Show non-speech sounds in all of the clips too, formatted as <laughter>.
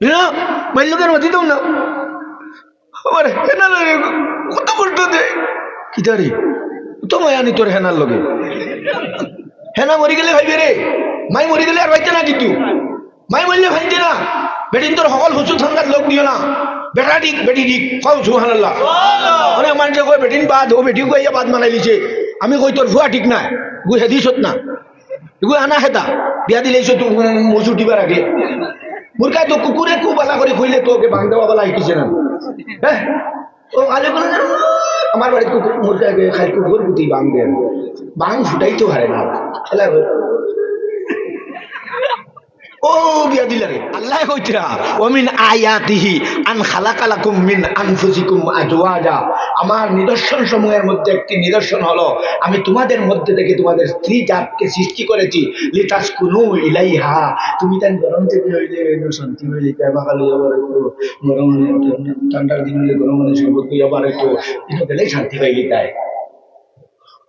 মাতি দাও না আমার হেনা লাগে কত কষ্ট দেয় হেনার হেনা মরি গেলে ভাইবে মাই মরি গেলে আর ভাইতে না কিন্তু মাই মরলে ভাইতে না বেটিন তোর সকল হুসু ঠান্ডার লোক দিও না বেটা দিক বেটি দিক কও সুহান আল্লাহ অনেক মানুষে কয় বেটিন বাদ ও বেটিও কইয়া বাদ মানাই লিছে আমি কই তোর ভুয়া ঠিক না গু হেদিছত না গু আনা হেতা বিয়া দিলেইছ তো মজুর দিবার আগে মুরকায় তো কুকুরে খুব বালা করে তোকে বাং দেওয়া বেলা শিকিছে না। হ্যাঁ ও আলে বলে আমার বাড়িতে কুকুর মুরগাকে খাই কুকুর পুতি বাং দেন। বাং ফুটাইতে পারে না। খেলা আল্লাহ কইতরা, ওমিন আয়াতিহি আন খালাকালাকুম মিন আনফুসিকুম আজওয়াজা। আমার নিদর্শন সমূহের মধ্যে একটি নিদর্শন হলো, আমি তোমাদের মধ্যে থেকে তোমাদের স্ত্রী জাতকে সৃষ্টি করেছি। লিতাস কুনু ইলাইহা। তুমি তাই গরম থেকে হইলে শান্তি হইলে বাগালে আবার একটু গরম ঠান্ডার দিন হলে গরম হলে সর্বত আবার একটু এটা গেলেই শান্তি পাইলি তাই।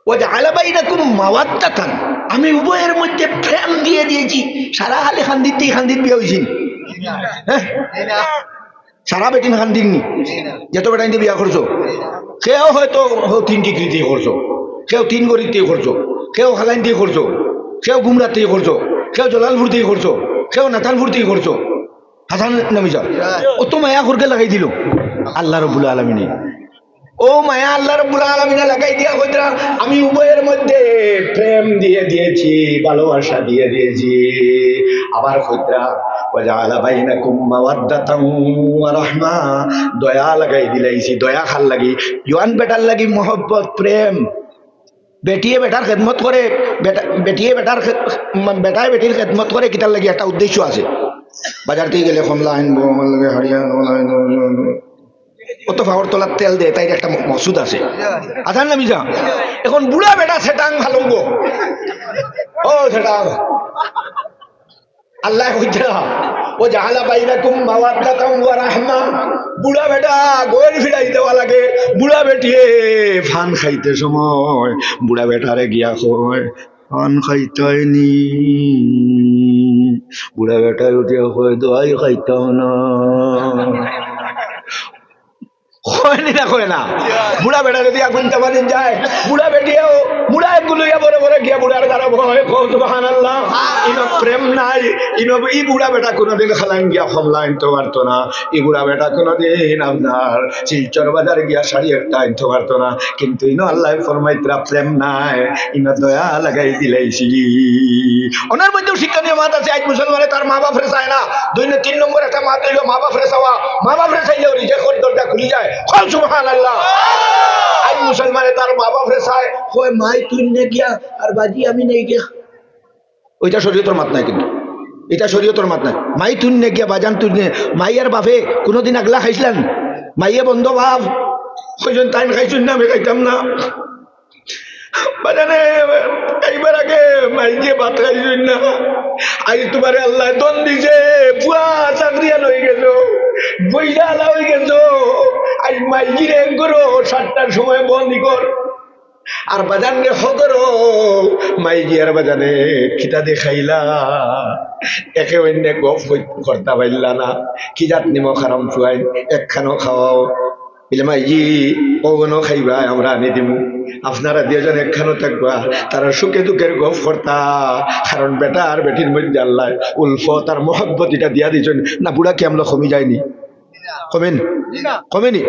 ও আলাবাইনাকুম মাওয়াত্তাতান আমি উভয়ের মধ্যে প্রেম দিয়ে দিয়েছি। সারা হালে খান্দিতে খান্দিত বিয়ে হয়েছিল হ্যাঁ? সারা বেটিন খান্দিন যে তো বেটাইন বিয়া করছ। কেউ হয়তো তিন ডিগ্রি দিয়ে করছ। কেউ তিন গরিব দিয়ে করছ। কেউ হালাইন দিয়ে করছ। কেউ গুমরাত দিয়ে করছ। কেউ জলালপুর দিয়ে করছ। কেউ নাথানপুর দিয়ে করছ। হাসান নামি যাও ও তো মায়া করকে লাগাই দিল। আল্লাহ রবুল আলমিনী। ও মায়া আল্লাহ রব্বুল আলামিনে লাগাই দিয়া কইরা, আমি উভয়ের মধ্যে প্রেম দিয়ে দিয়েছি, ভালোবাসা দিয়ে দিয়েছি। আবার কইরা ওয়াজালা বাইনাকুম মাওয়াদ্দাতাম ওয়া রাহমা। দয়া লাগাই দিলাইছি, দয়া খাল লাগি। জোয়ান বেটার লাগি মহব্বত, প্রেম। বেটিয়ে বেটার খেদমত করে, বেটা বেটিয়ে বেটার বেটায় বেটির খেদমত করে কিতার লাগি একটা উদ্দেশ্য আছে। বাজার থেকে গেলে কমলা আনব আমার লাগে হারিয়া কত ফাওয়ার তোলার তেল দে তাই একটা মসুদ আছে। আধার নামি যা এখন বুড়া বেটা সেটাং ভালো গো ও সেটাং। আল্লাহ কইতা ও জাহালা বাইনাকুম মাওয়াদ্দাতাম ওয়া রাহমা বুড়া বেটা গোল ফিরাই দেওয়া লাগে। বুড়া বেটিয়ে ফান খাইতে সময়। বুড়া বেটারে গিয়া কয়, ফান খাইতাইনি বুড়া বেটায় উঠিয়া কয়, দোয়াই খাইতাম না। না না গিয়া ই বেটা গিয়া না। ই বেটা শিলচর বাজারে গিয়া শাড়ি একটা আনতে পারতো না। কিন্তু ইনো আল্লাহ ফরমাইত্রা প্রেম নাই, ইনো দয়া লাগাই দিলাইছি ওনার মধ্যেও শিক্ষণীয় মাত আছে, আজ মুসলমানে তার মা বাপরে চায় না। দুই তিন নম্বর একটা মাত মা বাপরে চাওয়া। মা বাপরে চাইলেও রিজেকর দরজা খুলি যায়। আজ মুসলমানে তার মা বাপরে চায় কয় মাই তুই নে গিয়া আর বাজি আমি নেই গিয়া। ওইটা শরীয়তর মাত নাই কিন্তু। এটা শরীয়তর মাত নাই। মাই তুই নে গিয়া বাজান তুই নে। মাই আর বাপে কোনোদিন আগলা খাইছিলেন? মাইয়ে বন্ধ ভাব কইজন টাইম খাইছুন না আমি খাইতাম না। আর বাজানে হদরো মাইকি আর বাজানে খিতা দেখাইলা। একে অন্য গপ করতে পারলা না। কি জাত নিমখ খারাম ফুয়াই একখানো খাওয়াও। বলে মাইজি ওগুলো খাইবা আমরা আনি দিমু। আপনারা দুজন একখানো থাকবা তারা সুখে দুঃখের গপ করতা। কারণ বেটা আর বেটির মধ্যে আল্লাহ উল্ফ তার মহব্বত এটা দিয়া দিছেন না বুড়া কি আমরা কমি যায়নি? কমেন? কমেনি?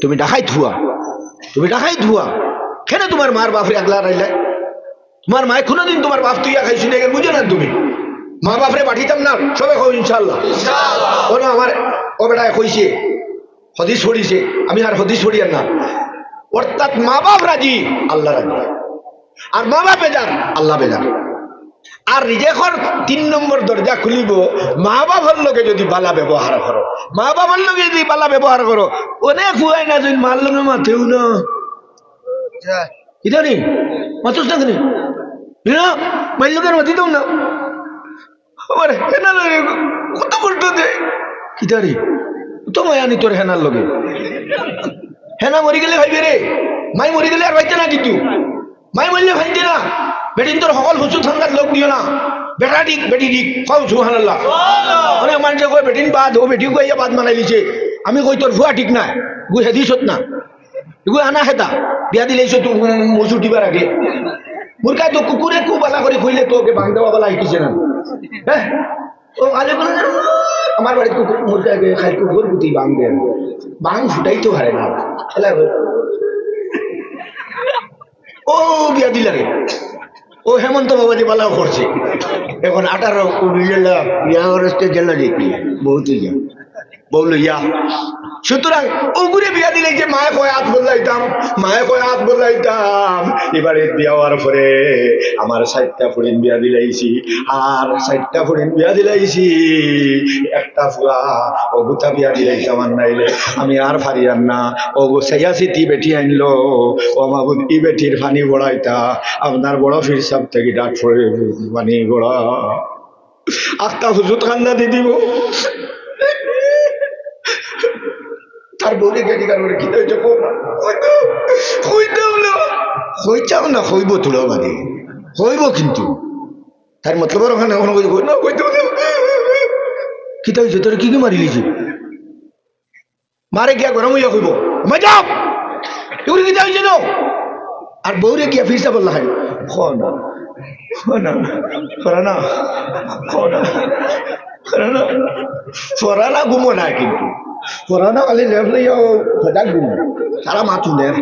তুমি ডাকাই ধুয়া। তুমি ডাকাই ধুয়া। কেন তোমার মার বাপরে আগলা রাইলে? তোমার মায় কোনোদিন তোমার বাপ তুইয়া খাইছি না বুঝো না তুমি? মা বাপরে পাঠিতাম না সবে কো ইনশাল্লাহ কোনো আমার ও বেটায় কইছে হদিস পড়িছে, আমি আর হদিস পড়ি আর না। অর্থাৎ মা বাপ রাজি, আল্লাহ রাজি। আর মা বাপ বেজার, আল্লাহ বেজার। আর রিজেকর তিন নম্বর দরজা খুলিব, মা বাবার লগে যদি বালা ব্যবহার করো, মা বাবার লগে যদি বালা ব্যবহার করো অনেক হুয়াই না যদি মার লগে মাথেও না। ইদানি মাতুস না কেন মাইল লোকের মাতি দাও না। কত কষ্ট দেয়। কিদারি তো মায়া নি তোর হেনার লগে। হেনা মরি গেলে ভাইবে রে মাই মরি গেলে আর ভাইতে না কিন্তু মাই মরলে ভাইতে না। বেটিন তোর সকল হুসু ঠান্ডার লোক দিও না। বেটা ঠিক বেটি ঠিক কও সুহান আল্লাহ অনেক মানুষে কয়, বেটিন বাদ ও বেটি কইয়া বাদ মানাই লিছে আমি কই তোর ফুয়া ঠিক না গু হেদিছত না। এগু আনা হেতা। বিয়া দিলেইছ তো মজুর দিবার আগে। মোর কাছে তো কুকুরে কু বালা করে খুইলে তোকে বালা শিকিছে না। হ্যাঁ আমার কুকুর খাই কুকুর বাং দেন। বাং না। খেলা ও বিয়া দিলারে ও হেমন্ত বাবা যে পালাও করছে। এখন আঠারো বিয়া জেল দেখি, বহুত ইয়া বলল, ইয়া। সুতরাং ওগুরে বিয়া দিলে যে মায়ে কয় হাত বদলাইতাম। মায়ে কয় হাত বদলাইতাম। এবারে বিয়া হওয়ার পরে আমার সাতটা ফুরিন বিয়া দিলাইছি, আর সাতটা ফুরিন বিয়া দিলাইছি, একটা ফুয়া ও গুতা বিয়া দিলাইতাম আর নাইলে আমি আর ফারিয়ার না। ও গো সাইয়াসি তি বেটি আনলো, ও মাবুদ ই বেটির ফানি বড়াইতা আপনার বড় ফির সব থেকে ডাক পড়ে পানি গোড়া। আস্তা হুজুত খান্না দি দিব। তার বউরে গেটি কারণে হয়েছে হইতাম না। হইতাম না, হইব তুলো মানে হইব কিন্তু। তার মতলব ওখানে ওখানে না হইতাম না হয়েছে তোর কি কি মারি লিছি? মারে গিয়া গরম হইয়া কইব। মজাও এগুলো কি হয়েছে না আর বউরে গিয়া ফিরসা বললা হয়। না না না। করা না ফরানা ঘুমো না কিন্তু ফরানা খালি লেফ লইয়াও সদাক ঘুমো সারা মাথু লেফ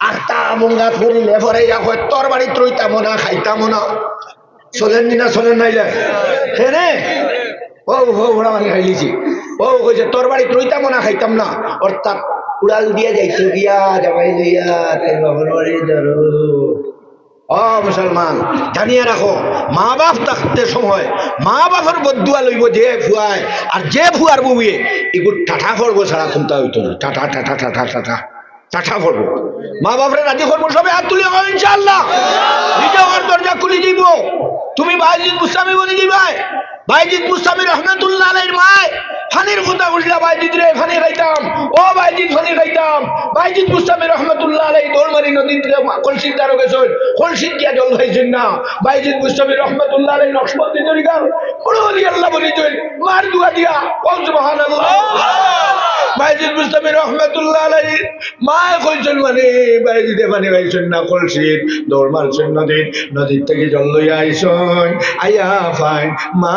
আখটা মঙ্গাত করি লেফরে যা কয় তোর বাড়ি ত্রইতাম না খাইতাম না চলেন না চলেন নাইলে হে রে ও হো ওরা মানে খাইলিছি ও কইছে তোর বাড়ি ত্রইতাম না খাইতাম না অর্থাৎ উড়াল দিয়া যাইতো গিয়া জামাই লইয়া তাই বাবার বাড়ি ধরো ও মুসলমান জানিয়ে রাখো মা বাপ থাকতে সময় মা বাপের বদুয়া লইব যে ফুয়ায় আর যে ফুয়ার বুয়ে এগুলো টাটা করব ছাড়া ক্ষমতা হইতো না টাটা টাটা টাটা টাটা টাটা করব মা বাপরে রাজি করব সবাই হাত তুলে হবে ইনশাল্লাহ নিজে আমার দরজা খুলে দিব। তুমি বাইজিৎ গোস্বামী বলে দিবাই। বাইজিৎ মুস্তামি রহমতুল্লাহ আলাইহির মায়। ফানির কথা বুঝলা বাইজিৎ রে, ফানি খাইতাম। ও বাইজিৎ ফানি খাইতাম। বাইজিৎ মুস্তামি রহমতুল্লাহ আলাইহি দৌড়মারি নদীতে কলসির দ্বারা গেছেন কলসির দিয়া জল খাইছেন না। বাইজিদ মুস্তামি রহমতুল্লাহ আলাইহি নকশবন্দি তরিকার বড় বলি আল্লাহ বলিছেন মার দুয়া দিয়া, ও সুবহানাল্লাহ। বাইজিদ মুস্তামি রহমতুল্লাহ আলাইহি মা কইছেন মানে বাইজিদে মানে গাইছেন না কলসিত দৌড় মারছেন নদীর নদীর থেকে জল লইয়া আইসন। আইয়া ফাইন, মা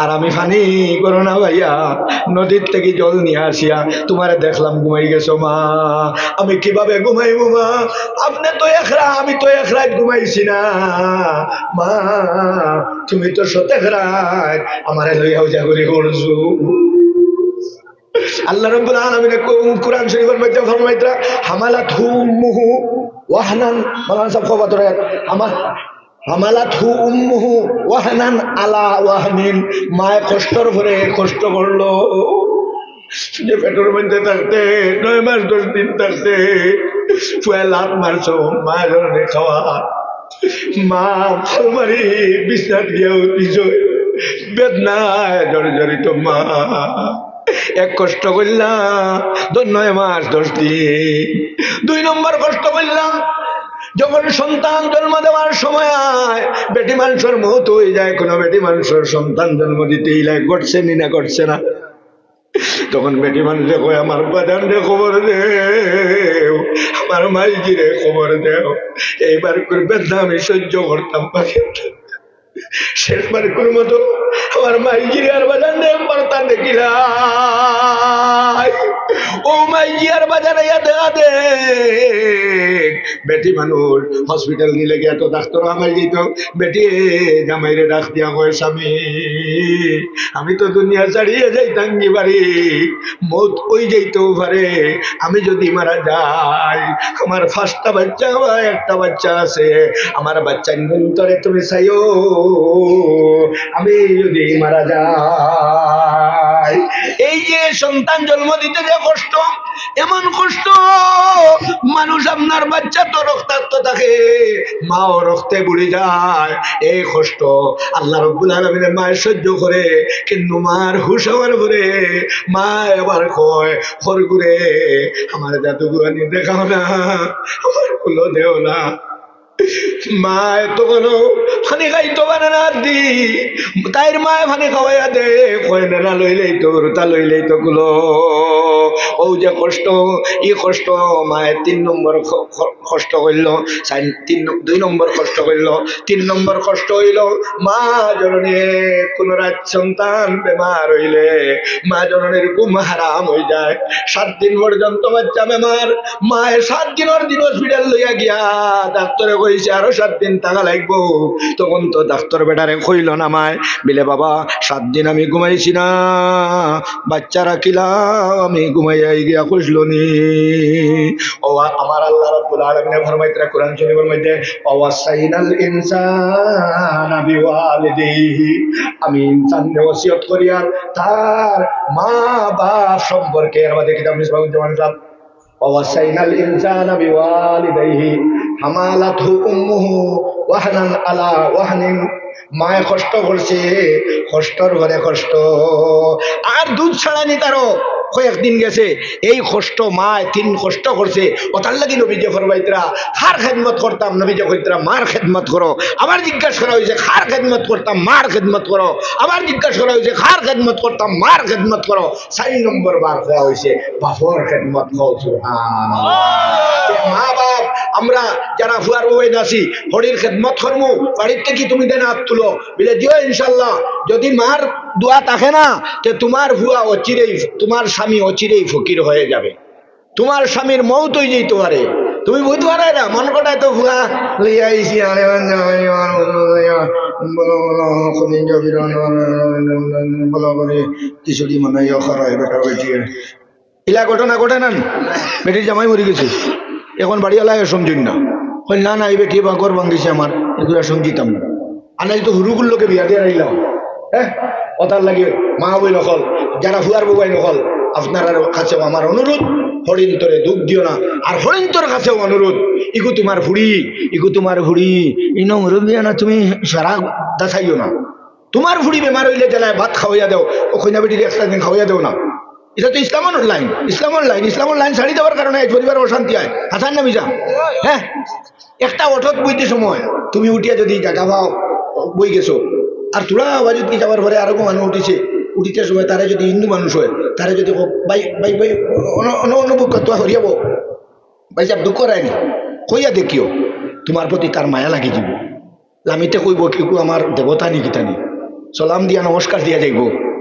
আর আমি ফানি করো না ভাইয়া, নদীর থেকে জল নিয়ে আসিয়া তোমারে দেখলাম ঘুমাই গেছো মা। আমি কীভাবে ঘুমাইবো মা? আপনি তো একরা আমি তো এক রাত ঘুমাইছি না। মা, তুমি তো সতেক রাত আমারে লইয়াও জাগরি করছ। আল্লাহ রাব্বুল আলামিন কোরআন শরীফের মধ্যে ফরমাইতরা হামালাত উম্মুহু ওয়াহনান মালান সব খবর আমার হামালাত হু উম্মুহু কষ্টর ভরে কষ্ট করল। যে পেটের মধ্যে থাকতে, নয় মাস দশ দিন থাকতে লাত মারছো মা ধরনের খাওয়া। মা মারি বিছনাত গিয়ে উঠিছ। বেদনায় জড়ে জড়িত মা। এক কষ্ট করলাম নয় মাস দশ দিন। দুই নম্বর কষ্ট করলাম যখন সন্তান জন্ম দেওয়ার সময় আয়, বেটি মানুষের মত হয়ে যায় কোনো বেটি মানুষের সন্তান জন্ম দিতে লাগে ঘটছে নি না ঘটছে না? তখন বেটি মানুষে কয় আমার বাজান রে খবর দেও আমার মাইজি রে খবর দেও এইবার করবে না আমি সহ্য করতাম পাখি শেষবার করে মতো আমার মাইজি আর বাজান রে পর্তা দেখিলাই ও মাইজি আর বাজারে দেখা দে বেটি মানুষ হসপিটাল নিলে গিয়া তো ডাক্তার আমায় দিত। বেটি জামাইরে ডাক দিয়া কয়, স্বামী, আমি তো দুনিয়া ছাড়িয়ে যাইতাম কি বাড়ি। মত ওই যাইতেও পারে, আমি যদি মারা যাই, আমার ফার্স্টটা বাচ্চা আমার একটা বাচ্চা আছে, আমার বাচ্চা নিরন্তরে তুমি চাইও, আমি যদি মারা যাই। ভাই এই যে সন্তান জন্ম দিতে যে কষ্ট, এমন কষ্ট, মানুষ আপনার বাচ্চা তো রক্তাক্ত থাকে, মাও রক্তে বুড়ে যায়, এই কষ্ট। আল্লাহ রব্বুল আলমিনের মায়ের সহ্য করে, কিন্তু মার হুশ আমার ঘুরে মা এবার কয় খরগুরে আমার জাদুগুয়ানি দেখাও না, আমার কুলো দেও না। মা দি। মায়ে যে কষ্ট, ই কষ্ট, মায়ে তিন দুই নম্বর কষ্ট করল তিন নম্বর কষ্ট হইল, মা জননী কোন রাত সন্তান বেমার হইলে, মা জননীর ঘুম হারাম হয়ে যায়। সাত দিন পর্যন্ত বাচ্চা বেমার, মায়ে সাত দিনের দিন হসপিটাল লইয়া গিয়া ডাক্তারে হয়েছে আরও সাত দিন থাকা লাগবো। তখন তো ডাক্তার বেটারে কইল নামায় বিলে বাবা, সাত দিন আমি ঘুমাইছি না। বাচ্চারা কিলাম আমি ঘুমাইয়াই গিয়া খুঁজল নি। ও আমার আল্লাহ রাব্বুল আলামিন ফরমাইতরা কোরআন শরীফের মধ্যে আমি ইনসান ওসিয়ত করি আর তার মা বাপ সম্পর্কে আমাদের কিতাব মিসবাহুজ্জামান সাহেব অওয়াসাইনাল ইনসানা বিওয়ালিদিহি। মায়ে কষ্ট করছে কষ্টর ঘরে কষ্ট। আর দুধ ছাড়ানি তারও কয়েকদিন গেছে এই কষ্ট মায় তিন কষ্ট করছে। লাগি খেদমত করতাম নবীজে কইতরা মার খেদমত করো। আবার জিজ্ঞাসা করা হয়েছে খার খেদমত করতাম মার খেদমত করো। আবার জিজ্ঞাসা করা হয়েছে খার খেদমত করতাম মার খেদমত করো। চারি নম্বর বার হয়েছে খেদমত মা বা আমরা যারা ফুয়ার বই নাসি হরির খেদমত করমু বাড়ির থেকে তুমি দেন হাত তুলো। বলে দিও ইনশাল্লাহ যদি মার দোয়া থাকে না তে তোমার ভুয়া অচিরেই তোমার স্বামী অচিরেই ফকির হয়ে যাবে। তোমার স্বামীর মৌত হয়ে যেতে পারে। তুমি বুঝতে পারে না মন কটায় তো ভুয়া লইয়া আইছি আরে বলো কিছুটি মানে ইয়ে হয় বেটা বেটি ইলা ঘটনা ঘটে না বেটির জামাই মরে গেছে। এখন বাড়িওয়ালায় সমঝুন না। কই না না, এই বেটি বা ঘর ভাঙ্গিছে আমার, এগুলা সমঝিতাম না। আনাই তো হুরুগুলোকে বিয়া দিয়ে রাইলাম। হ্যাঁ? কথার লাগে মা বই নকল, যারা ফুয়ার বউয়াই নকল, আপনার কাছেও আমার অনুরোধ। হরিণ তোরে দুঃখ দিও না, আর হরিণ তোর কাছেও অনুরোধ। ইগু তোমার ভুড়ি, ইগু তোমার ভুড়ি। ইনো মুরব্বিয়া না, তুমি সারা দাসাইও না। তোমার ভুড়ি বেমার হইলে জেলায় ভাত খাওয়াইয়া দেও, ও কইনা বেটির একটা দিন খাওয়াইয়া দেও না। এটা তো ইসলামের লাইন ইসলামের লাইন ইসলামের লাইন ছাড়ি দেওয়ার কারণে পরিবার অশান্তি হয়। হাসান না মিজা হ্যাঁ? একটা অঠত বইতে সময়। তুমি উঠিয়া যদি জায়গা পাও, বই গেছো। আর তোরা বাজুত যাওয়ার পরে আরও মানুষ উঠিছে। উঠিতে সময় তারা যদি হিন্দু মানুষ হয়, তারা যদি বাই বাই বাই অনুভব হরিয়াব ভাই সাহেব, দুঃখ রায়নি কইয়া দেখিও, তোমার প্রতি তার মায়া লাগি যাব লামিতে কইব কি আমার দেবতা নি সালাম দিয়া নমস্কার দিয়া যাইব।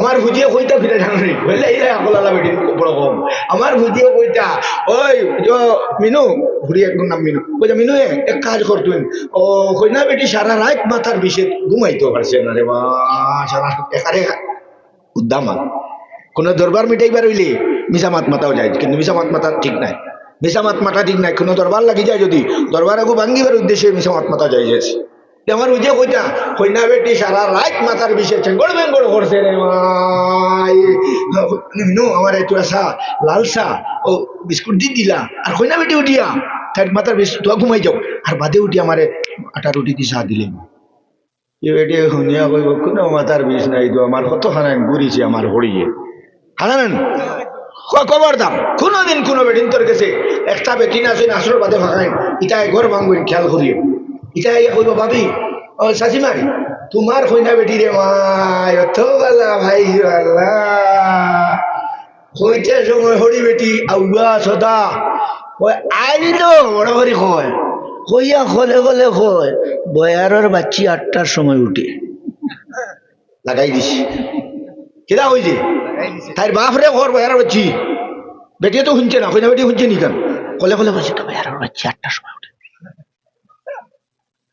আমার ভুজিয়ে কইতা ফিরে জানি বললে এই আকলালা বেঠিন বড় কম। আমার ভুজিয়ে কইতা ওই যো মিনু ভুড়ি এক নাম মিনু। কইতা মিনু এক কাজ কর তুই ও কইনা বেটি সারা রাত মাথার বিষে ঘুমাইতে পারছে না রে বা সারা একারে উদ্দামা কোন দরবার মিটাইবার হইলে মিসামাত মাতাও যায় কিন্তু মিসামাত মাতা ঠিক নাই। মিসামাত মাতা ঠিক নাই কোনো দরবার লাগি যায় যদি দরবার আগু ভাঙ্গিবার উদ্দেশ্যে মিসামাত মাতা যাই যাচ্ছে তে আমার উজে কইতা কইনা বেটি, সারা রাত মাথার বিষে চেঙ্গড় বেঙ্গড় করছে রে নো আমার একটু আসা লাল চা ও বিস্কুট দি দিলা, আর কইনা বেটি উঠিয়া, তার মাথার বিষ তো ঘুমাই যাও। আর বাদে উঠি আমারে আটা রুটি দি দিলেন এ বেটি, শুনিয়া কইব, কোনো মাথার বিষ নাই তো, আমার কত খানায় ঘুরিছে আমার হড়িয়ে হানান খবরদার কোনোদিন কোনো বেটিন তোর গেছে একটা বেটিন আছে আসর বাদে ফাঁকাই ইটাই ঘর ভাঙবেন, খেয়াল করিও। কইনা বেটি রে কয় কয়। বয়ারের বাচ্চি আটটার সময় উঠে। লাগাই দিছি। কেদা হয়েছে তাই বাপরে ঘর বয়ার বাচ্চি। বেটিয়ে তো শুনছে না, কইনা বেটি শুনছে নি কেন কলে কলে বলছে তো বয়ার বাচ্চি আটটার সময়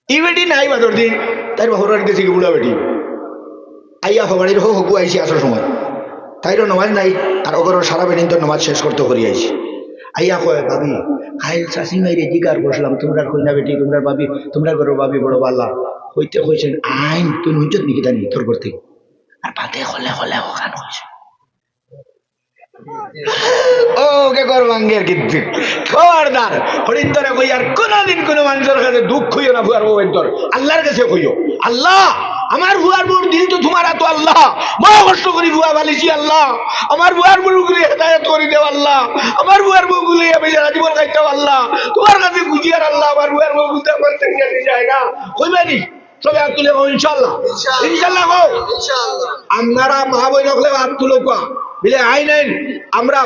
ই বেটি নাই বাদর দিন। তাই হরার গেছি বুড়া বেটি। আইয়া হবাড়ির হো হকু আইসি আসার সময়। তাইরও নমাজ নাই আর অগর সারা বেদিন তো নমাজ শেষ করতে করি আইসি আইয়া কয় ভাবি খাইল চাষি মাইরে জিগার করছিলাম তোমরা কইনা বেটি তোমরা ভাবি তোমরা করো ভাবি বড় পাল্লা হইতে কইছেন আইন তুই নুইচত নিকি জানি তোর করতে আর বাদে হলে হলে ওখান হয়েছে ও কে কর বাঙ্গের কিন্তু খবরদার হরিন্দরে কই আর কোনদিন কোনো মানুষের কাছে দুঃখ হইও না ভুয়ার আল্লাহর কাছে কইও আল্লাহ আমার ভুয়ার বউর দিল তো তোমার তো আল্লাহ। বড় কষ্ট করি ভুয়া বালিছি আল্লাহ। আমার ভুয়ার বউগুলি হেদায়ত করে দেও আল্লাহ। আমার ভুয়ার বউগুলি আমি যারা জীবন আল্লাহ। তোমার কাছে বুঝিয়ার আল্লাহ আমার ভুয়ার বউগুলি আমার যায় না। কইবানি সবাই হাত তুলে ইনশাল্লাহ ইনশাল্লাহ আপনারা মা বই নকলে হাত তুলো কোয়া বিলে আই নাইন আমরা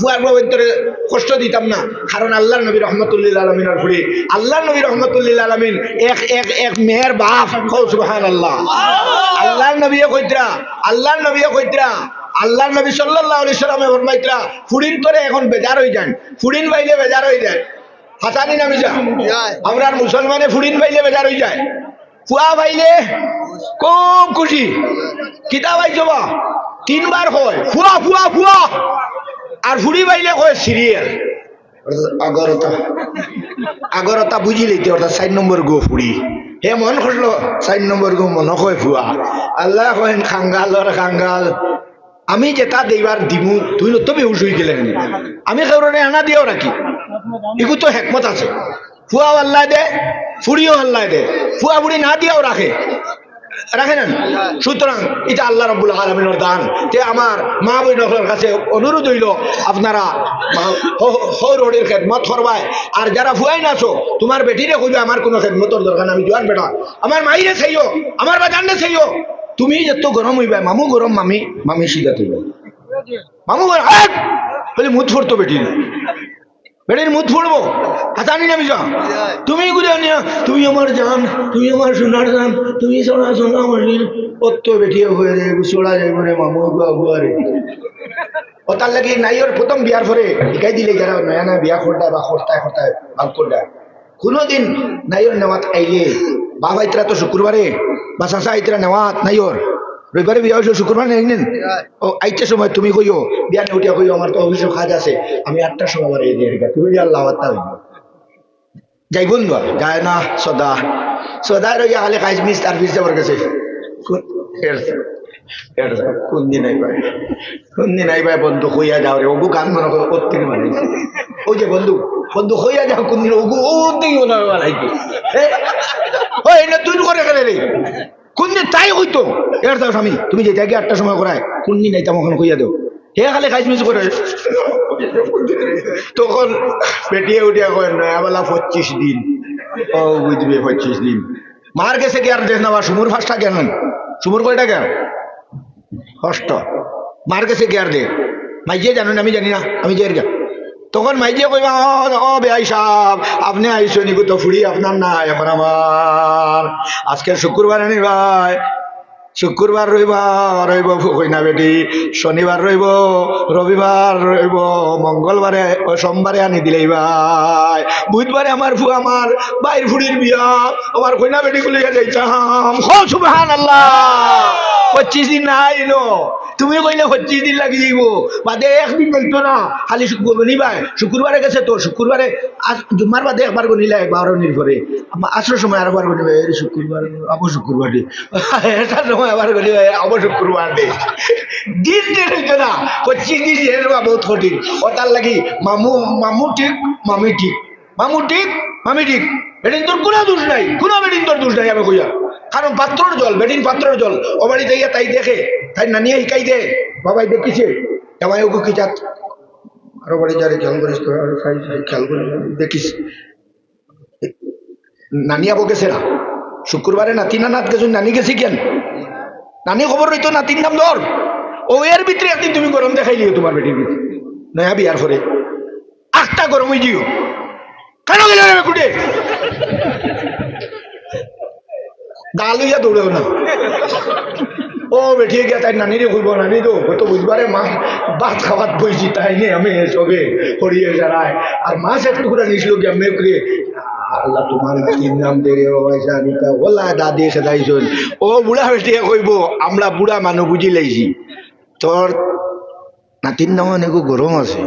ফুয়ার ভিতরে কষ্ট দিতাম না। কারণ আল্লাহ নবী রহমতুল্লিল আলমিনের ফুড়ি আল্লাহ নবী রহমতুল্লিল আলমিন এক এক এক মেয়ের বাপ। কৌ সুবহান আল্লাহ আল্লাহ নবী কইতরা আল্লাহ নবী কইতরা আল্লাহ নবী সাল্লাল্লাহু আলাইহি সাল্লামে ফরমাইতরা ফুড়িন করে এখন বেজার হই যান ফুড়িন বাইলে বেজার হই যায় হাসানি নামি যা। আমরা মুসলমানে ফুড়িন বাইলে বেজার হই যায়। ফুয়া ভাইলে খুব খুশি। কিতা ভাইছো বা তিনবার হয় ফুয়া ফুয়া ফুয়া। আর ফুড়ি বাইলে কয়, সিরিয়াল। আগরতা। আগরতা বুঝি লইতে অর্থাৎ চার নম্বর গো ফুড়ি। হে মন করল চার নম্বর গো মন কয় ফুয়া। আল্লাহ কয়েন খাঙ্গালর খাঙ্গাল। আমি যেটা দেবার দিমু, তুই তো বেহুশ হয়ে গেলেন। আমি কারণে আনা দিও নাকি? এগু তো হেকমত আছে। ফুয়াও আল্লাহ দে ফুড়িও আল্লাহ দে। ফুয়া ফুড়ি না দিয়াও রাখে রাখে সুতরাং এটা আল্লাহ রব্বুল আলমিনের দান। যে আমার মা বইনকলের কাছে অনুরোধ হইল, আপনারা হৌরহরির খেদমত করবায় আর যারা ফুয়াই নাছো তোমার বেটিরে কইবে, আমার কোনো খেদমতর দরকার আমি জোয়ান বেটা। আমার মাইরে আমার তুমি যত গরম হইবা, মামু গরম, মামি মামি সিধা তৈব মামু গরম! বলে মুখ ফুটতো বেটির বেটির মুখ ফুটবো হাসানি নামি যা তুমি গুলে নিয়া তুমি আমার জান তুমি আমার সোনার জান তুমি সোনা সোনা নীল। অত বেটিয়ে হয়ে যায় চড়া যায় মনে মামু ও তার লাগে নাইয়ের প্রথম বিয়ার পরে শিকাই দিলে যারা নয়া নয়া বিয়া করতায় বা করতায় করতায় ভাগ করতায় কোনোদিন নাইয়ের নেওয়াত আইলে। বাবা ইতরা তো শুক্রবারে, বা চাচা ইতরা নেওয়াত নাইয়ের রবিবারে বিয়া হয়েছে, শুক্রবার নেই ও আইতে সময় তুমি কইও, বিয়া উঠিয়া কইও, আমার তো অফিসে কাজ আছে, আমি আটটার সময় বাড়ি দিয়ে রেখা তুমি আল্লাহ আত্মা হইব যাইব না যায় না, সদা। সদা রইয়া খালি খাইছ মিস তার বিশ যাবার গেছে কোন দিন আইবাই কোন দিন আইবাই বন্ধু, হইয়া যাও রে। ওগু গান মনে করো প্রত্যেক মানে ওই যে বন্ধু বন্ধু, হইয়া যাও কোন দিন, ওগু, ও দিন না তুই করে গেলে রে। কোন দিন তাই হইতো? এর দাও স্বামী, তুমি যে জায়গায় আটটার সময় করায়, কোন দিন আইতাম ওখানে কইয়া দেও। হে খালি খাইছ মিস করে। তখন পেটিয়ে উঠিয়া কয় নয়াবেলা পঁচিশ দিন। ও বুঝবে পঁচিশ দিন। মার গেছে কি আর দেখ না সুমুর ফাঁসটা কেন? সুমুর কয়টা কেন ষষ্ঠ। মার গেছে কি আর দে মাইজিয়ে জানো না আমি জানি না, আমি যে গা। তখন মাইজিয়ে কইবা ও বেআই সাহ আপনি আইসো নিকু তো ফুড়ি, আপনার নাই, এখন আমার। আজকে শুক্রবার আনি ভাই, শুক্রবার রবিবার রইব কইনা বেটি, শনিবার রইব, রবিবার রইব, মঙ্গলবারে সোমবারে আনি দিলেই ভাই। বুধবারে আমার ফু আমার বাইর ফুড়ির বিয়া, আমার কইনা বেটি গুলি যাইতাম। সুবহান আল্লাহ পঁচিশ দিন না আইলো তুমি কইলে পঁচিশ দিন লাগি যাইব। বাদে একদিন যাইতো না। খালি গনিবাই শুক্রবারে গেছে তো, শুক্রবারে আজ জুমার বাদে একবার গনিলে বারো নির্ভরে। আসার সময় আরেকবার গনিবে এর শুক্রবার আবো শুক্রবার ডে এটার <laughs> সময় আবার গনিবে আবো শুক্রবার ডে <laughs> দিন দিন হইতো না। পঁচিশ দিন নেওয়া বহুত কঠিন। ও তার লাগি, মামু মামু ঠিক, মামি ঠিক। মামু ঠিক, মামি ঠিক। বেডিন তোর কোনো দোষ নাই। কোনো বেডিন তোর দোষ নাই আমি কইয়া। কারণ পাত্রর জল বেডিন পাত্রর জল। ও বাড়িতে গিয়া তাই দেখে, তাই নানিয়া শিকাই দে। বাবাই দেখিছে, জামাই ওকে কি জাত? আরও বাড়ি যারে খেয়াল করিস তো, আরও খেয়াল করিস, দেখিস। নানিয়া বকেছে না শুক্রবারে নাতি না নাত গেছো নানি গেছি কেন? নানি খবর রইতো নাতির নাম ধর। ও এর ভিতরে একদিন তুমি গরম দেখাই দিও তোমার বেটির ভিতরে। নয়া বিয়ার পরে। আটটা গরম হয়ে দিও। কেন গেলে কুটে গা লইয়া দৌড়েও না ও বেঠিয়ে গিয়া তাই নানিরে কইব নানি তো হয়তো বুঝবারে মা, ভাত খাওয়াত বইছি, তাই নে, আমি সবে হরিয়ে যারায় আর মাছ একটু করে নিছিল গিয়া মেয়ে আল্লাহ তোমার বেটিয়ে লাইছি। নাম আছে।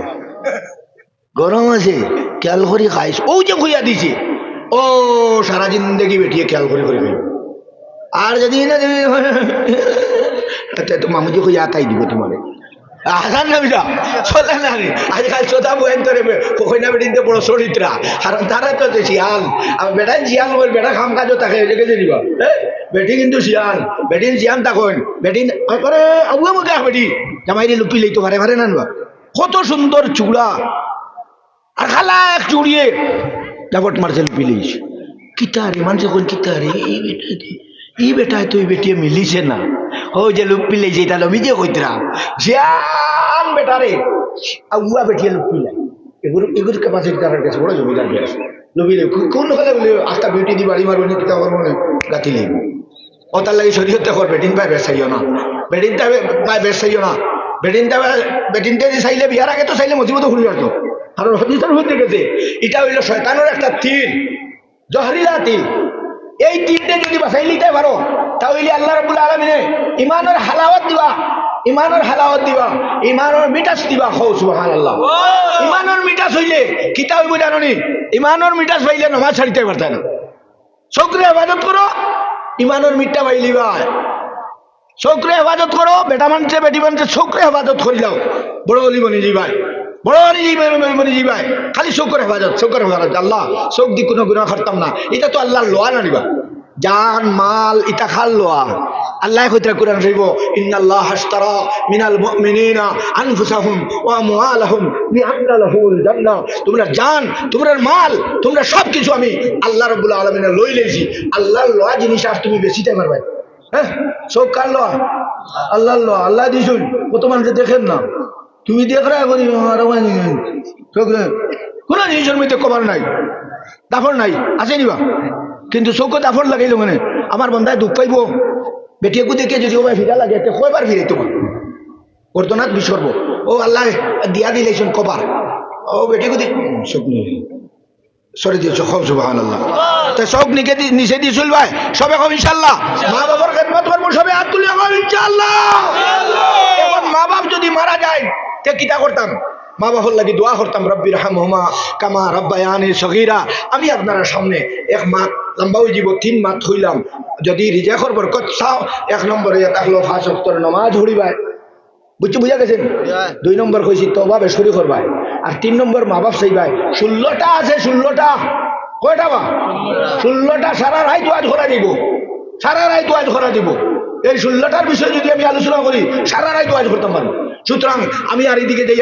আছে, খেয়াল করি খাইছ। ও যে দিছে। খেয়াল করে করে। আর যদি না দেবে তো মামুজি খুঁয়া তাই দিব তোমারে। আসান না তো বেটা বেটা খাম তাকে বেটি কিন্তু বেটিন বেটিন লুপি লইতে পারে পারে না না? কত সুন্দর চূড়া। খালা এক চুড়িয়ে। ডাবট মারছে লুপি লইস কিতা রে? কিতা রে। এই বেটা এই বেটা তো এই বেটিয়ে মিলিছে না। ও যে লুপি লইছে এটা লবি যে কইতরা জিয়ান বেটা রে। আগুয়া বেটিয়ে লুপি লাই এগুলো এগুলো ক্যাপাসিটি তার কাছে বড় জমিদার বিয়াস লুপি লাই কোন কথা বলে আস্তা বিউটি দি বাড়ি মারবো নি কিতা করব না গাতি লইব ও তার লাগে শরীরতে কর, বেটিন পায় বেসাইও না। বেটিন পায় বেসাইও না। বেটিন বেটিনটা যে চাইলে বিয়ার আগে তো চাইলে মজিবত ঘুরি আসতো আর হদিসের মধ্যে গেছে। এটা হইল শয়তানের একটা তীর জহরিলা তীর এই তীরটা যদি বাঁচাই নিতে পারো তাহলে আল্লাহ রবুল আলমিনে ইমানের হালাওয়াত দিবা ইমানের হালাওয়াত দিবা ইমানের মিটাস দিবা। খৌ সুবাহান আল্লাহ ইমানের মিটাস হইলে কিতা হইব জাননি? ইমানের মিটাস পাইলে নমাজ ছাড়িতে পারতে না। চোখরে হেফাজত করো ইমানের মিটটা পাইলিবা চোখরে হেফাজত করো বেটা মানুষে বেটি মানুষে চোখরে হেফাজত করি যাও বড় বলি বনি যাবাই খালি হেফাজত আল্লাহ দি কোনো গুণা না। না জান, মাল খাল আল্লাহ তোমরা জান, তোমরা মাল, তোমরা সব কিছু আমি আল্লাহ রাব্বুল আলামিনের লই লইছি। আল্লাহর লোয়া জিনিস আর তুমি বেশিতে পারবে। হ্যাঁ? সব কার লোয়া? আল্লাহর আল্লাহ দিছুন কত মানুষে দেখেন না? তুমি দেখ রা করি কোনো জিনিসের মধ্যে কভার নাই দাফর নাই আছে নিবা কিন্তু চৌকো দাফর লাগাইলো মানে আমার বন্ধায় দুঃখ পাইব। বেটিয়াকু দেখে যদি ওবাই ফিরা লাগে কয়বার ফিরে তোমার কর্তনাথ বিসর্ব ও আল্লাহ দিয়া দিলেছেন কবার ও বেটিয়াকু দেখ সরে দিয়েছ খুব সুবাহান আল্লাহ তো সব নিকে দি- নিচে দিয়ে চলবাই সবে কম ইনশাল্লাহ মা বাবার খেদমত করব সবে হাত তুলে কম ইনশাল্লাহ এখন মা বাপ যদি মারা যায় তে কিতা করতাম? মা বাবার লাগি দোয়া করতাম রব্বির হামহুমা কামা রব্বায়ানি সগীরা। আমি আপনারা সামনে এক মাত লম্বাও জীব তিন মাত হইলাম। যদি রিজেকর বরকত চাও এক নম্বরে থাকল ফাঁস অক্তর নমাজ হরিবাই বুঝছি বুঝা গেছেন? দুই নম্বর কইছি তবা বেসরি করবাই। আর তিন নম্বর মা বাপ চাইবাই ষোলোটা আছে ষোলোটা কয়টা বা ষোলোটা সারা রায় তো আজ ঘোরা দিব। সারা রায় তো আজ ঘোরা দিব। এই ষোলোটার বিষয়ে যদি আমি আলোচনা করি, সারা রায় তো আজ করতাম সুতরাং আমি আর এদিকে যাই